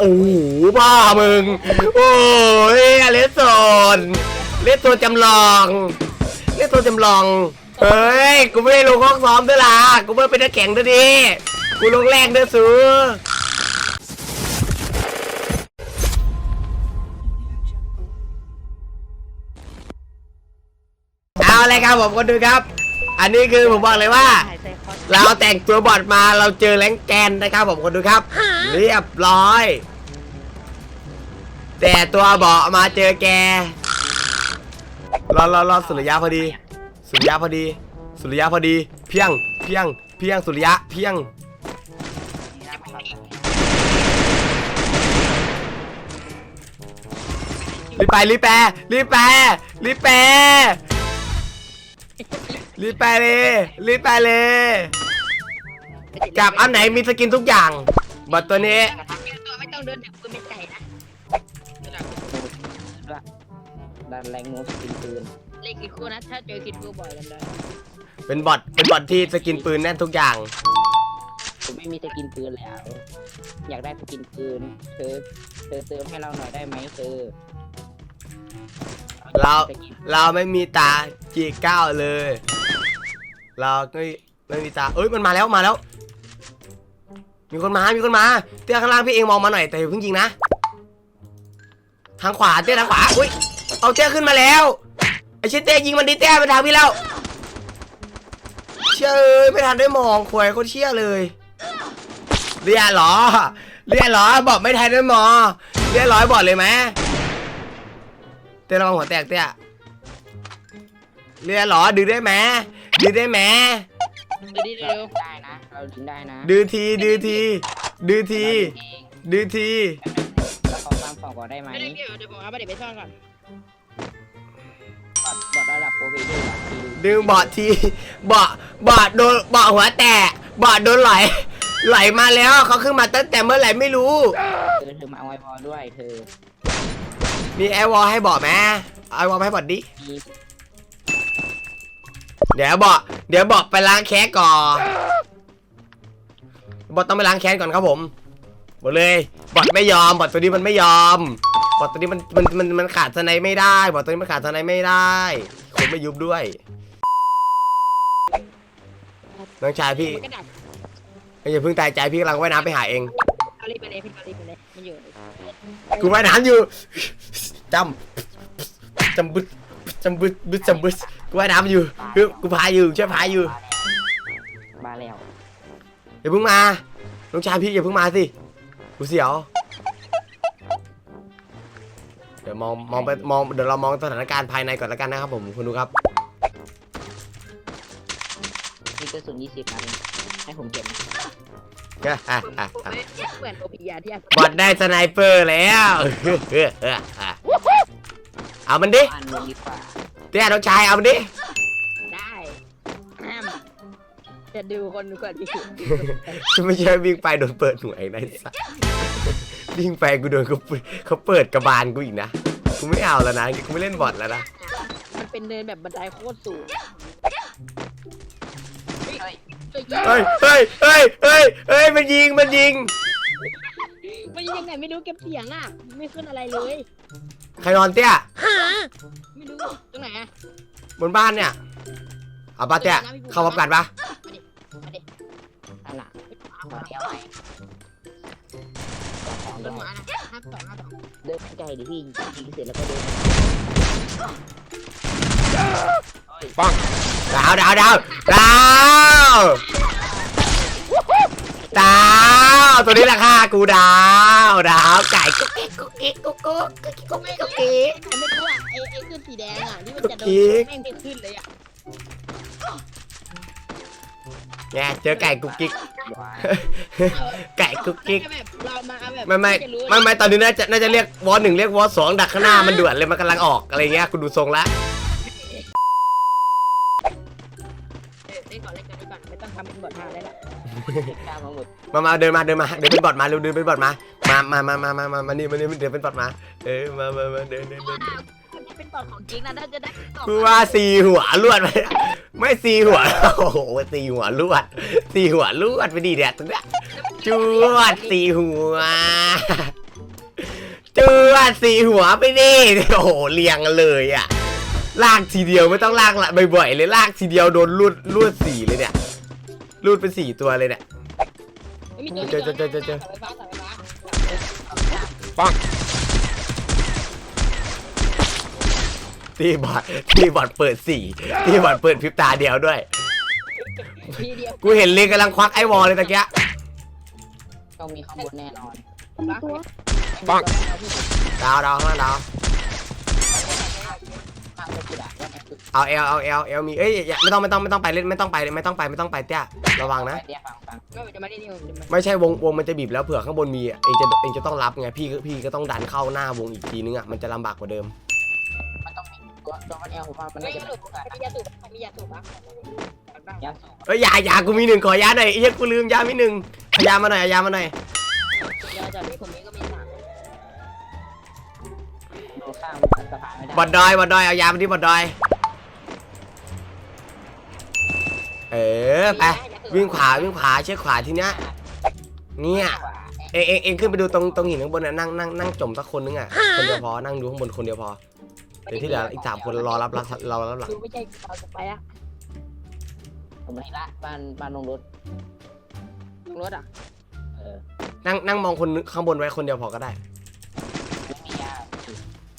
โอ้โหบ้ามึง โอ้ยเลสโซนเลสโซนจำลองเลสโซนจำลอง เฮ้ย กูไม่ได้ลงห้องซ้อมด้วยล่ะ กูไม่ได้เป็นนักแข่งด้วยดิ กูลงแรกด้วยสูเอาเลยครับผมคนดูครับ อันนี้คือผมบอกเลยว่า เราแต่งตัวบอดมาเราเจอแรงแกนนะครับผมคนดูครับ เรียบร้อย แต่ตัวเบาะมาเจอแกรอรอรอสุริยะพอดี สุริยะพอดี สุริยะพอดี เพียง เพียง เพียงสุริยะเพียงรีบไปรีบแปรรีบแปรรีบแปร รีบแปรเลยรีบแปรเลยกับอันไหนมีสกินทุกอย่างบัตรตัวนี้ตัวไม่ต้องเดินแบบปืนเป็นไก่นะดันแรงโน้ตกินปืนเลขคิดคู่นะถ้าเจอคิดคู่บ่อยกันได้เป็นบอทเป็นบอทที่สกินปืนแน่นทุกอย่างผมไม่มีสกินปืนแล้ว อยากได้สกินปืนเธอเธอเติมให้เราหน่อยได้ไหมเธอ เราเราไม่มีตา G9 เลย เราไม่ไม่มีตาเอ้ยมันมาแล้วมาแล้ว มีคนมามีคนมาเตี้ยข้างล่างพี่เองมองมาหน่อยแต่อย่าเพิ่งยิงนะทางขวาเตี้ยทางขวาอุ้ยเอาเตี้ยขึ้นมาแล้วไอชี่ยเตี้ยยิงมันดิเตี้ยไปทางพี่แล้วเชี่ยเอ้ยไม่ทันได้มองควยโคตรเชี่ยเลยเรียหรอเรียหรอบอกไม่ทันได้มองเรียร้อยบอกเลยไหม เต้ระวังหัวแตกเต้เรียเหรอดื้อได้ไหมดื้อได้ไหมเดี๋ยวดิเราเร็วได้นะ เราดึงได้นะดื้อทีดื้อทีดื้อทีเราดึงเองดื้อทีเราขอความฝั่งก่อนได้ไหมไม่ได้เดี๋ยวเดี๋ยวผมเอาไปเดี๋ยวไปซ่อนก่อนบอดบอดระดับโปรเฟสเซอร์ทีดึงบอดทีบอดบอดโดนบอดหัวแตกบอดโดนไหล ไหลมาแล้วเขาขึ้นมาตั้งแต่เมื่อไหร่ไม่รู้ เธอเธอมาเอาไอวอลด้วยเธอ มีแอร์วอลให้บอดไหมไอวอลให้บอดดิ เดี๋ยวบอดเดี๋ยวบอดไปล้างแค้นก่อน บอดต้องไปล้างแค้นก่อนครับผม บอกเลย บอดไม่ยอม บอดตัวนี้มันไม่ยอม บอดตัวนี้มันมันมันมันขาดสไนด์ไม่ได้ บอดตัวนี้มันขาดสไนด์ไม่ได้ คนไม่ยุบด้วย น้องชายพี่มันก็ดับอย่าเพิ่งตายใจพี่กำลังว่ายน้ำไปหาเอง เอารีบไปเลยพี่เอารีบไปเลยมันอยู่กูว่ายน้ำอยู่จำจำบึดจำบึดบึดจำบึดกูว่ายน้ำอยู่คือกูพายอยู่ช่วยพายอยู่มาแล้วอย่าเพิ่งมาน้องชายพี่อย่าเพิ่งมาสิกูเสียวเดี๋ยวมองมองไปมองเดี๋ยวเรามองสถานการณ์ภายในก่อนแล้วกันนะครับผมคุณดูครับมีกระสุน20นัดให้ผมเก็บ เหมือนโอพียาที่อาบอดได้สไนเปอร์แล้ว เอามันดิอ่านลงดีกว่าเตี้ยน้องชายเอามันดิ ได้แอมจะดูคนดูก่อนดิไม่ใช่วิ่งไปโดนเปิดหน่วยนะไอ้สัสวิ่งไปกูโดนเขาเปิดเขาเปิดกระบาลกูอีกนะ กูไม่เอาแล้วนะ กูไม่เล่นบอทแล้วนะ มันเป็นเดินแบบบันไดโคตรสูงเฮ้ย เฮ้ยเฮ้ยเฮ้ยเฮ้ยเฮ้ยมันยิงมันยิง มันยังไงไม่รู้เก็บเสียงอะ ไม่ขึ้นอะไรเลย ใครนอนเตี้ยไม่รู้ตรงไหนอะบนบ้านเนี่ยเอาปะเตี้ยเข้าพร้อมกันปะอันน่ะมาเที่ยวไหมของบด้นวหัวยนะห้าสองห้าสองเดินใกล้ดิพี่ยิงเสร็จแล้วก็เดินปังดาวดาวดาวดาว ดาวตัวนี้แหละค่ะกูดาวดาวไก่กุ๊กกิ๊กกุ๊กกิ๊กกุ๊กกุ๊กกุ๊กกิ๊กกุ๊กกิ๊กกุ๊กกิ๊ก ไม่รู้อะไอ้ไอ้ขึ้นสีแดงอะที่มันจะโดนกิ๊กแม่งเป็นขึ้นเลยอะไงเจอไก่กุ๊กกิ๊กไก่กุ๊กกิ๊ก แบบเรามาแบบไม่ไม่จะรู้ไม่ไม่ตอนนี้น่าจะน่าจะเรียกวอหนึ่งเรียกวอสองดักข้างหน้ามันด่วนเลยมันกำลังออกอะไรเงี้ยกูดูทรงล้วเล่นก่อนเล่นก่อนเล่นก่อนไม่ต้องทำเป็นบทพาได้ละ มามาเดินมาเดินมาเดินเป็นบอดมาเร็วเดินเป็นบอดมา มามามามามามามานี่มานี่เดินเป็นบอดมา เออมามามาเดินเดินเดินคือว่าสี่หัวลวดไปไม่สี่หัวโอ้โหสี่หัวลวดสี่หัวลวดไปดีเด็ดตรงเนี้ยจวดสี่หัวจวดสี่หัวไปดิโอ้โหเลียงกันเลยอะลากทีเดียวไม่ต้องลากละบ่อยๆเลยลากทีเดียวโดนรูดรูดสีเลยเนี่ยรูดเป็นสี่ตัวเลยเนี่ย ไม่มีเจอเจอเจอเจอเจอ สายไฟฟ้าสายไฟฟ้าตีบอดตีบอดเปิดสี่ตีบอดเปิดพริบตาเดียวด้วยทีเดียวกูเห็นเลยกำลังควักไอวอลเลยตะเกียต้องมีข้างบนแน่นอนตัวปังดาวดาวข้างล่างดาวมากเลยคือด่าว่าเนี่ยคือเอาเอลเอาเอลเอลมีเอ้ยอย่าไม่ต้องไม่ต้องไม่ต้องไปเล่นไม่ต้องไปไม่ต้องไปไม่ต้องไปเตี้ยระวังนะเดี๋ยวฟัง ฟังก็จะมาได้นี่ผมจะมาไม่ใช่วงวงมันจะบีบแล้วเผื่อข้างบนมีเองจะเองจะต้องรับไงพี่ก็พี่ก็ต้องดันเข้าหน้าวงอีกทีนึงอะมันจะลำบากกว่าเดิมมันต้องมีตัวตัวมันเอลผมว่ามันไม่น่าจะสูเป็นบผู้การไม่ยาสูบไม่ยาสูบบ้างบ้างยาสูบเอ้ยอยาอยากูมีหนึ่งขอยาหน่อยไอ้เหี้ยกูลืมยามีหนึ่งเอายามาหน่อยเอายามาหน่อยยาจากที่ผมนี้ก็มีสามดูข้ามสะพานไม่ได้บอดดอยบอดดอยเอายามาที่บอดดอย เออไป วิ่งขวาวิ่งขวาเช็คขวาทีเนี้ยเนี่ยเองเองเองขึ้นไปดูตรงตรงหินข้างบนน่ะนั่งนั่งนั่งจมสักคนนึงอะคนเดียวพอนั่งดูข้างบนคนเดียวพอเดี๋ยวที่เหลืออีกสามคนรอรับรับรอรับหลังคือไม่ใช่เราจะไปอะผมเห็นละบ้านบ้านลงรถรถอะเออนั่งนั่งมองคนข้างบนไว้คนเดียวพอก็ได้ไม่มียา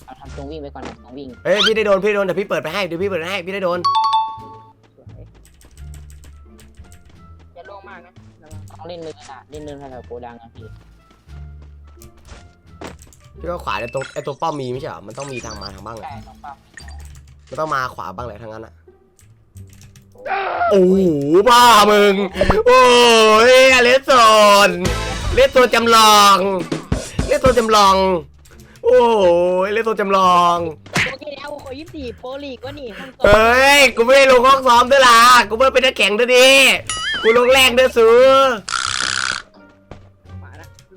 เอาทำตรงวิ่งไปก่อนนะตรงวิ่งเอ้ยพี่ได้โดนพี่ได้โดนเดี๋ยวพี่เปิดไปให้เดี๋ยวพี่เปิดให้พี่ได้โดน ล่นเนินอะเล่นเนินแถวๆโกดังนะพี่พี่ก็ขวาไอ้ตรงไอ้ตัวป้อมมีไม่ใช่เหรอมันต้องมีทางมาทางบ้างแหละใช่ต้องปั๊มมันต้องมาขวาบ้างแหละทางนั้นอะโอ้โหบ้ามึงโอ้ยเลสโซนเลสโซนจำลองเลสโซนจำลอง โอ้ยเลสโซนจำลอง โอเคแล้วขอยี่สิบโปรลีกว่านี่ห้องเฮ้ย กูไม่ได้ลงห้องซ้อมด้วยล่ะ กูไม่ได้เป็นนักแข่งด้วยดิ กูลงแรงด้วยซื้อขวา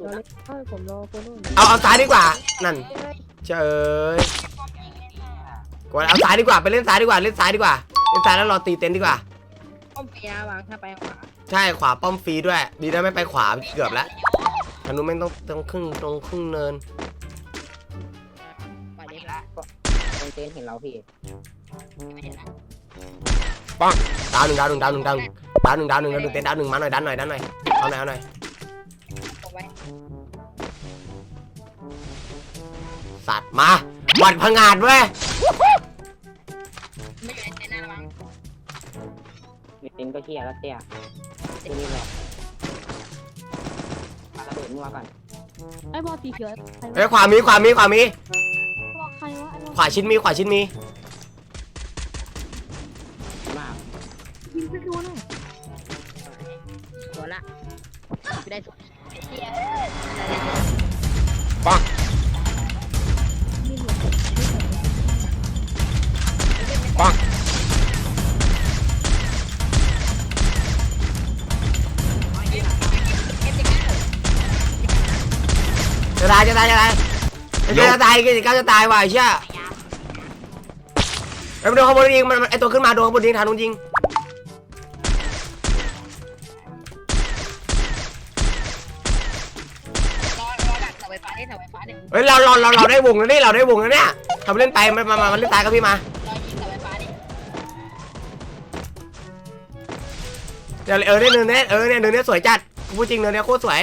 ละรอเลยเอ้ยผมรอคนนู้นเอาเอาซ้ายดีกว่า นั่นเฮ้ยเฉยกว่าเอาซ้ายดีกว่าไปเล่นซ้ายดีกว่าเล่นซ้ายดีกว่าเล่นซ้ายแล้วรอตีเต็นท์ดีกว่า ป้อมเฟียวางถ้าไปขวาใช่ขวาป้อมฟรีด้วย ดีนะไม่ไปขวาเกือบแล้วทางนู้นแม่งต้องต้องครึ่งตรงครึ่งเนินไปไม่เลยเห็นละตรงเต็นท์เห็นเราพี่ไม่เห็นละดาวหนึ่งดาวหนึ่งดาวหนึ่งดาวหนึ่งดาวหนึ่งดาวหนึ่งดาวหนึ่งเต็นท์ดาวหนึ่งมาหน่อยดันหน่อยดันหน่อยเอาหน่อยเอาหน่อยเอาไว้ สัตว์มาบัดพังงาดเว้ยไม่อยู่ในเต็นท์นะระวังมีเต็นท์ก็เที่ยแล้วเตี้ยตัวนี้หรอกมาระเบิดมึงมาก่อนไอ้บอลสีเขียวใครเฮ้ยวะขวามีขวามีขวามีบอกใครวะไอ้บอลขวาชิ้นมีขวาชิ้นมี มากยิงไปดูหน่อยสวนละจะได้สว นไอ้เหี้ยยิงหัวจะตายจะตายจะตายจะตายจะตายจะตายว่ะไอ้เชี่ยไอ้มันโดนข้างบนยิงมันมันไอตัวขึ้นมาโดนข้างบนยิงทางนู้นยิง รอดักเสาไฟฟ้าดิเสาไฟฟ้าดิเฮ้ยเราเราเราเราได้วงแล้วนี่เราได้วงแล้วเนี่ยทำเล่นไปมามามามาเล่นตายกับพี่มารอยิงเสาไฟฟ้าดิเดี๋ยวเออเนี่ยเนินเนี้ยเออเนี่ยเนินเนี้ยสวยจัดกูพูดจริงเนินเนี้ยโคตรสวย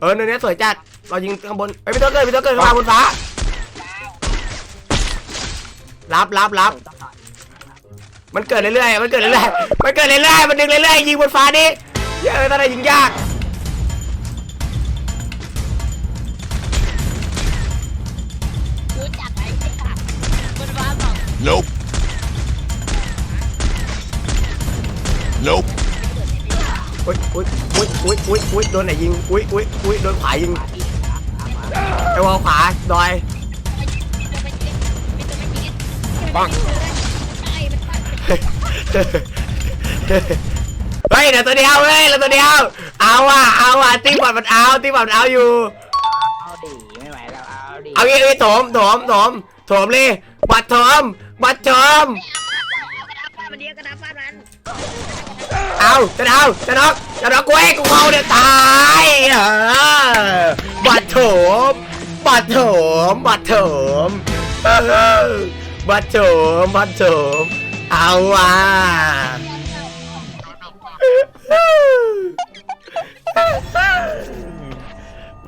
เออเนินเนี้ยสวยจัดเรายิงข้างบนเอ้ยพี่ตัวเกิดพี่ตัวเกิดข้างบนฟ้ารับรับรับมันเกิดเรื่อยๆมันเกิดเรื่อยๆมันเกิดเรื่อยๆมันดึงเรื่อยๆยิงบนฟ้าดิ เยอะตอนนั้นยิงยาก รู้จักไอ้ไอ้สัตว์บนฟ้าบอก Nope. Nope. อุ้ยอุ้ยอุ้ยอุ้ยอุ้ยอุ้ยโดนไหนยิง อุ้ยอุ้ยอุ้ยโดนขวายิง ไอ้วอลขวาดอยมีตัวไปกินมีตัวไปกินปัง ใช่มันปังเฮ้ยดี๋ยวตัวเดียวเว้ยเหลือตัวเดียว เอาอะเอาอะติ๊กบอดมันเอาติ๊กบอดมันเอาอยู่ เอาดีไม่ไหวแล้วเอาดีเอางี้อี๋ถมถมถมถมเลยบัดโถมบัดโถมเอากราษฟาดเดียวกระดาฟาดมันเอาจะเอาจะน็อกจะน็อกกูเองกูเอาเดี๋ยวตายบัดโถมบัดโถมบัดโถมบัดโถมบัดโถมเอาว่ะ 啊 啊